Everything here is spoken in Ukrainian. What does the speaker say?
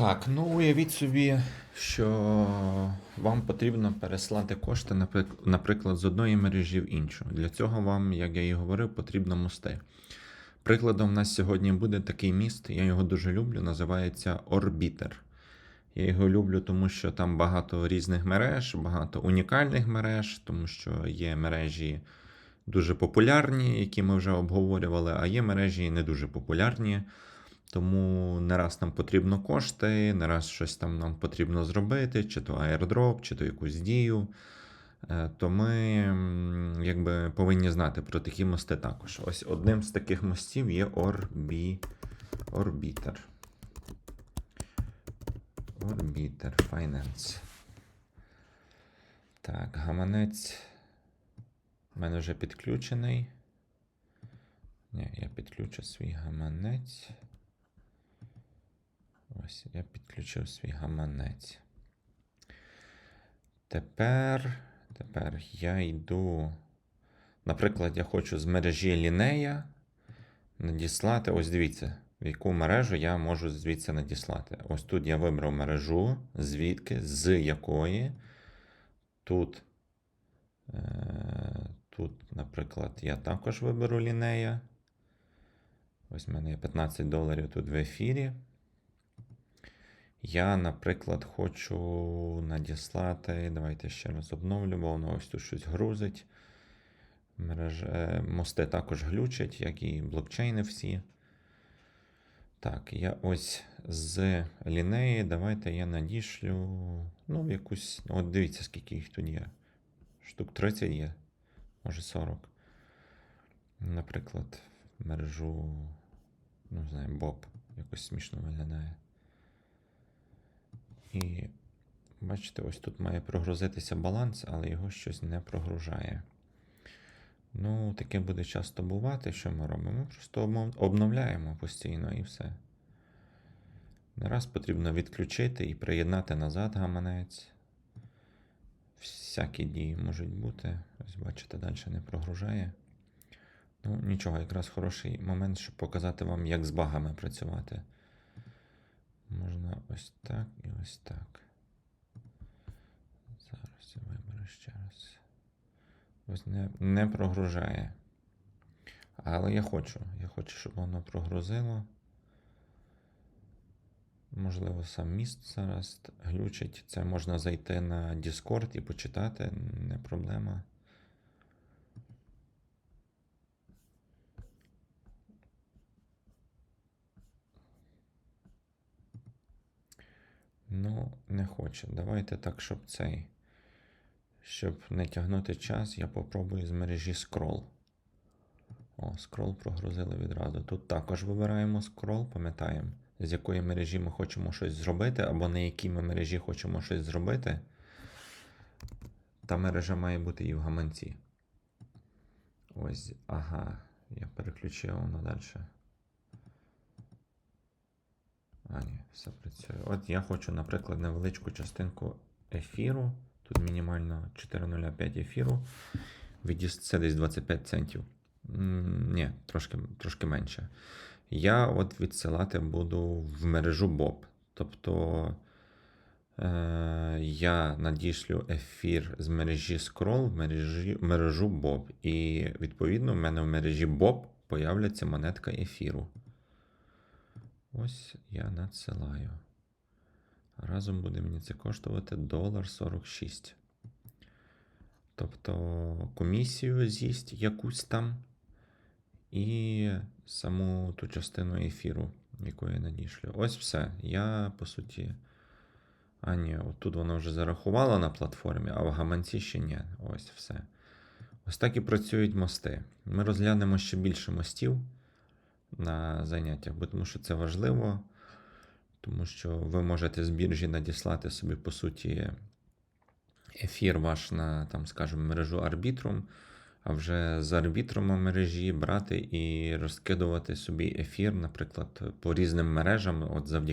Так, ну уявіть собі, що вам потрібно переслати кошти, наприклад, з одної мережі в іншу. Для цього вам, як я і говорив, потрібно мости. Прикладом в нас сьогодні буде такий міст, я його дуже люблю, називається Орбітер. Я його люблю, тому що там багато різних мереж, багато унікальних мереж, тому що є мережі дуже популярні, які ми вже обговорювали, а є мережі не дуже популярні. Тому не раз нам потрібно кошти, не раз щось там нам потрібно зробити, чи то аірдроп, чи то якусь дію. Е, То ми якби повинні знати про такі мости також. Ось одним з таких мостів є Орбі... Орбітер. Орбітер Finance. Так, гаманець. У мене вже підключений. Ні, я підключу свій гаманець. Ось, я підключив свій гаманець. Тепер, тепер я йду. Наприклад, я хочу з мережі Лінея надіслати. Ось дивіться, в яку мережу я можу звідси надіслати. Ось тут я вибрав мережу, звідки, з якої. Тут, е, тут, наприклад, я також виберу лінея. Ось в мене є 15 доларів тут в ефірі. Я, наприклад, хочу надіслати. Давайте ще раз обновлю, бо воно ось тут щось грузить. Мереж... е, Мости також глючать, як і блокчейни всі. Так, я ось з лінеї. Давайте я надішлю. Ну, якусь. От дивіться, скільки їх тут є. Штук 30 є, може 40. Наприклад, мережу. Ну, знаю, Боб. Якось смішно виглядає. І бачите, ось тут має прогрузитися баланс, але його щось не прогружає. Ну, таке буде часто бувати, що ми робимо. Просто обновляємо постійно і все. Не раз потрібно відключити і приєднати назад гаманець. Всякі дії можуть бути. Ось бачите, далі не прогружає. Ну, нічого, якраз хороший момент, щоб показати вам, як з багами працювати. Можна ось так і ось так. Зараз я виберу ще раз. Ось не, не прогружає. Але я хочу. Я хочу, щоб воно прогрузило. Можливо, сам міст зараз глючить. Це можна зайти на Discord і почитати, не проблема. Ну, не хоче. Давайте так, щоб цей. Щоб не тягнути час, я попробую з мережі Scroll. О, Scroll прогрузили відразу. Тут також вибираємо Scroll, пам'ятаємо, з якої мережі ми хочемо щось зробити, або на якій ми мережі хочемо щось зробити. Та мережа має бути і в гаманці. Ось, ага, я переключив воно далі. А, ні, все працює. От я хочу, наприклад, невеличку частинку ефіру. Тут мінімально 4,05 ефіру. Це десь 25 центів. Ні, трошки, трошки менше. Я от відсилати буду в мережу Bob. Тобто е- я надішлю ефір з мережі Scroll в мережі, мережу Bob. І відповідно в мене в мережі Bob появляться монетка ефіру. Ось я надсилаю. Разом буде мені це коштувати долар 46. Тобто комісію з'їсть якусь там. І саму ту частину ефіру, яку я надішлю. Ось все. Я, по суті. А, ні, отут воно вже зарахувало на платформі, а в гаманці ще ні. Ось все. Ось так і працюють мости. Ми розглянемо ще більше мостів на заняттях, бо тому що це важливо, тому що ви можете з біржі надіслати собі, по суті, ефір ваш на, там, скажімо, мережу Arbitrum, а вже з арбітруму мережі брати і розкидувати собі ефір, наприклад, по різним мережам, от завдяки